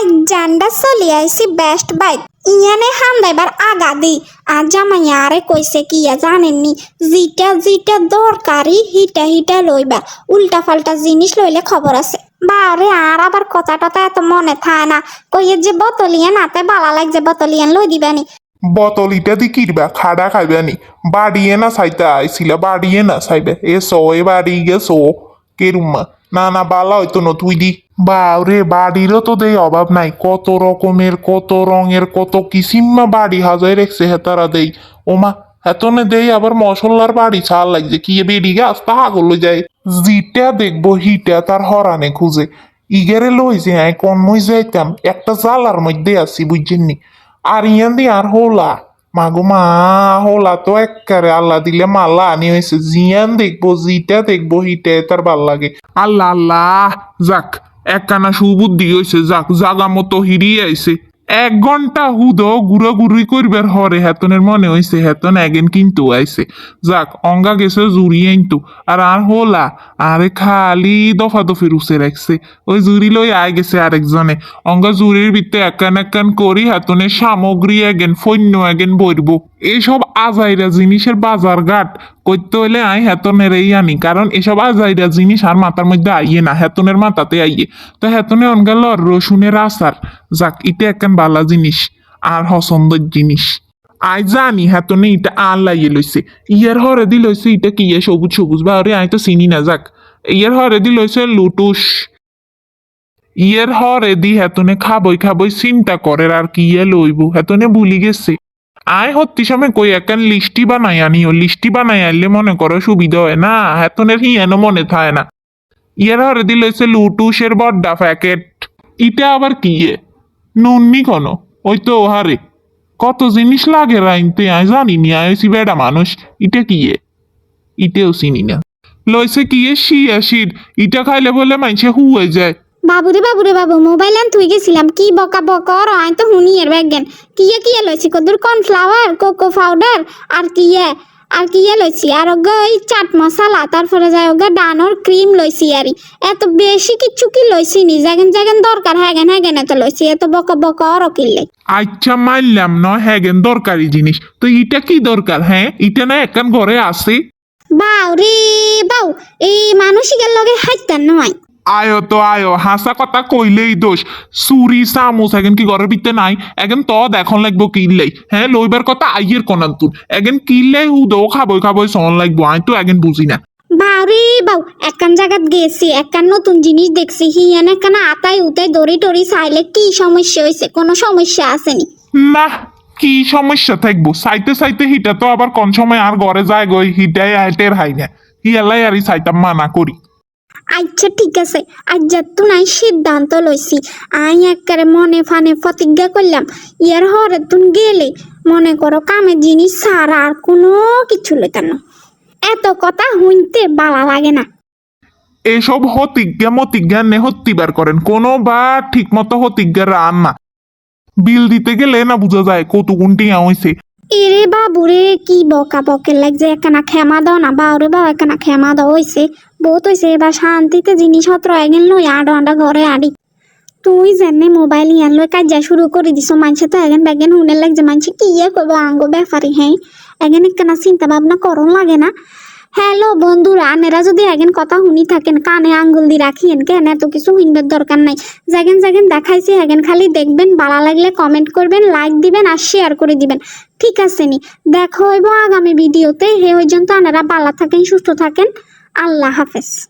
আজ জান্ডা চলি আইসি best bike ইয়ানে হান্দাইবার আগা দি আর জামাইয়া আরে কইছে কি ইয়া জানেননি? জিটা জিটা দরকারি, হিটা হিটা লইবা। উল্টা পাল্টা জিনিস লইলে খবর আছে। বারে আর আবার কথা টথা এত মনে থাকে না। কইয়ে যে বোতলিয়ান হাতে বালা লাগছে বোতলিয়ান লই দিবানি। বোতল ইটা দি কিরবা, খাডা খাইবানি। বাড়িয়ে না চাইতে আইছিলা বাড়িয়ে না চাইবে এ সো এ বাড়ি গেছো কেরুম্মা। না না, বালা হইতো ন, তুই দি। বাউরে, বাড়িরও তো দেই অভাব নাই। কত রকমের, কত রঙের, কত কিসিম্মা বাড়ি হাজাই রেখছে হেতারা দেই। ওমা হেতনে দেই আবার মশলার বাড়ি ছাল লাগছে, কি বেডি গাছ তাহা গলো যায়। জিটা দেখব, হিটা তার হরানে খুঁজে। ইগেরে লই যে আই কোন মই যাইতাম, একটা জালার মধ্যে আছি, বুঝছেননি? আর ইয়ান দি আর হোলা। মাগো মা, হোলা তো একবারে আল্লাহ দিলে মাল্লা আনি হয়েছে জিয়ান, দেখব জিটা, দেখব হিটে, তার ভালো লাগে। আল্লাহ আল্লাহ, যাক, একখানা সুবুদ্ধি হয়েছে যাক জাগা মতো হিরি আইছে। এক ঘণ্টা হুদ গুড়ো ঘুরি করবার হরে হেতনের মনে হয়েছে হেতন এগেন কিন্তু আইসে যাক, অঙ্গা গেছে জুড়ি আইনতু। আর আর হোলা, আরে খালি দফা দফি রুসে রাখছে ওই জুড়ি লই আয় গেছে আরেকজনে। অঙ্গা জুড়ির ভিতরে একান একান করি হেতনের সামগ্রী এগেন ফৈন্য এগেন বইরব। এইসব আজাইরা জিনিসের বাজার ঘাট করতে হইলে আই হেতনের এই আনি, কারণ এসব আজাইরা জিনিস আর মাথার মধ্যে আইয়ে না, হেতনের মাথাতে আইয়ে। তো হেতনে অনগাল রসুনের আচার, যাক এটা একখান বালা জিনিস আর হসন্দর জিনিস। আই জানি হেতনে এটা আর লাইয়ে লইছে। ইয়ার হরে দি লইছে এটা কি সবুজ সবুজ বা আরে আই তো চিনি না, যাক। ইয়ার হরে দি লইছে লুটুস। ইয়ের হরে দি হেতনে খাবই খাবই চিন্তা করে আর কি ইয়ে লইব, হেতনে ভুলি গেছে। আয় হত্তি সময় কই, একান লিস্টি বানাই আনিও লিস্টি বানাই আনলে মনে করো সুবিধা হয়। না, হেতনের হিয়ানো মনে থাকে না। ইয়ার হরে দিল হচ্ছে লুটুসের বড্ডা প্যাকেট। ইটা আবার কি এ? নুননি কোন? ওই তো হারে। কত জিনিস লাগে রাইনতে আয় জানি নি, আয় হইছি বেড়া মানুষ। ইটা কি এ? ইটেও চিনি না। লইছে কি এ? শিয়া শির। ইটা খাইলে বলে মাইছে হুয়ে যায়। বাবুরে বাবুরে বাবু মোবাইল আন তুই গেছিলাম। কি বকা বকা? আর আই তো হুনি এর ব্যাগেন কিয়ে কিয়ে লইছি? কদুর কর্নফ্লাওয়ার কোকো পাউডার আর কি কিয়ে আর কি কিয়ে লইছি? আর ওগা ওই চাট মশলা তারপরে যায় ওগা ডানোর ক্রিম লইছি আরি এত বেশি কিছু কি লইছি নি? যেগেন যেগেন দরকার হ্যাগেন হ্যাগেন এত লইছি। এত বকা বকা আর কিনলে আচ্ছা মানলাম ন হ্যাগেন দরকারি জিনিস। তো ইটা কি দরকার হ্যাঁ? ইটা না একান ঘরে আছে? বাউ রে বাউ এই মানসিকের লগে হাইতেন নয়। আয়ো তো আয়ো হাসা কথা কইলেই দোষ। সুরি চামচ এখন কি ঘরের ভিতরে নাই? এখন তো দেখন লাগবো কিনলেই। হ্যাঁ লইবার কথা আইয়ের কনান তুন এখন কিনলেই হুদো খাবই খাবই সন লাগবো আই তো এখন বুঝি না। বাউরে বাউ একান জায়গাত গেছি একান নতুন জিনিস দেখছি হিয়ান একান আতাই উতাই দড়ি টড়ি চাইলে কি সমস্যা হয়েছে কোনো সমস্যা আসেনি না? কি সমস্যা থাকব? সাইতে সাইতে হিটা তো আবার কোন সময় আর ঘরে যায় গই হিটাই আইটের হাই না হিয়ালাই আর সাইতাম মানা করি। আচ্ছা ঠিক আছে। আজ যাত্তু নাই সিদ্ধান্ত লইছি। আই একবারে মনে ফানে প্রতিজ্ঞা করলাম। ইয়ার হরে তুন গেলে মনে করো কামে জিনিস সারা আর কোনো কিছু লইতাম না। এত কথা শুনতে বালা লাগে না। এসব হতিজ্ঞা মতিজ্ঞা নে হত্তিবার করেন। কোনো বা ঠিক মতো হতিজ্ঞা রান না। বিল দিতে গেলে না বোঝা যায় কত গুণটি হয়েছে এরে বাবুরে কি বকা বকে লাগছে। একখানা ক্ষমা দাও না বাউরে বাউ একখানা ক্ষমা দাও হইছে। বহুত হইছে, এবার শান্তিতে জিনিসপত্র এগেন লই আডো আডা ঘরে আডি। তুই জেনে মোবাইল ইয়ান লই কাজ শুরু করে দিছ মানুষে তো এগেন বেগেন হুনে লাগছে মানুষে কি ইয়ে করব, আঙ্গো ব্যাপারে হ্যাঁ এগেন একখানা চিন্তা ভাবনা করন লাগে না। হ্যালো বন্ধুরা, আনেরা যদি এগেন কথা শুনি থাকেন, কানে আঙ্গুল দিয়ে রাখিয়েন, কেন? এত কিছু শুনবার দরকার নাই। যেগেন যেগেন দেখাইছি, এগেন খালি দেখবেন ভালো লাগলে কমেন্ট করবেন লাইক দিবেন আর শেয়ার করে দিবেন। ঠিক আছে নি? দেখা হইব আগামী ভিডিওতে হে পর্যন্ত আনারা ভালো থাকেন, সুস্থ থাকেন। আল্লাহ হাফেজ।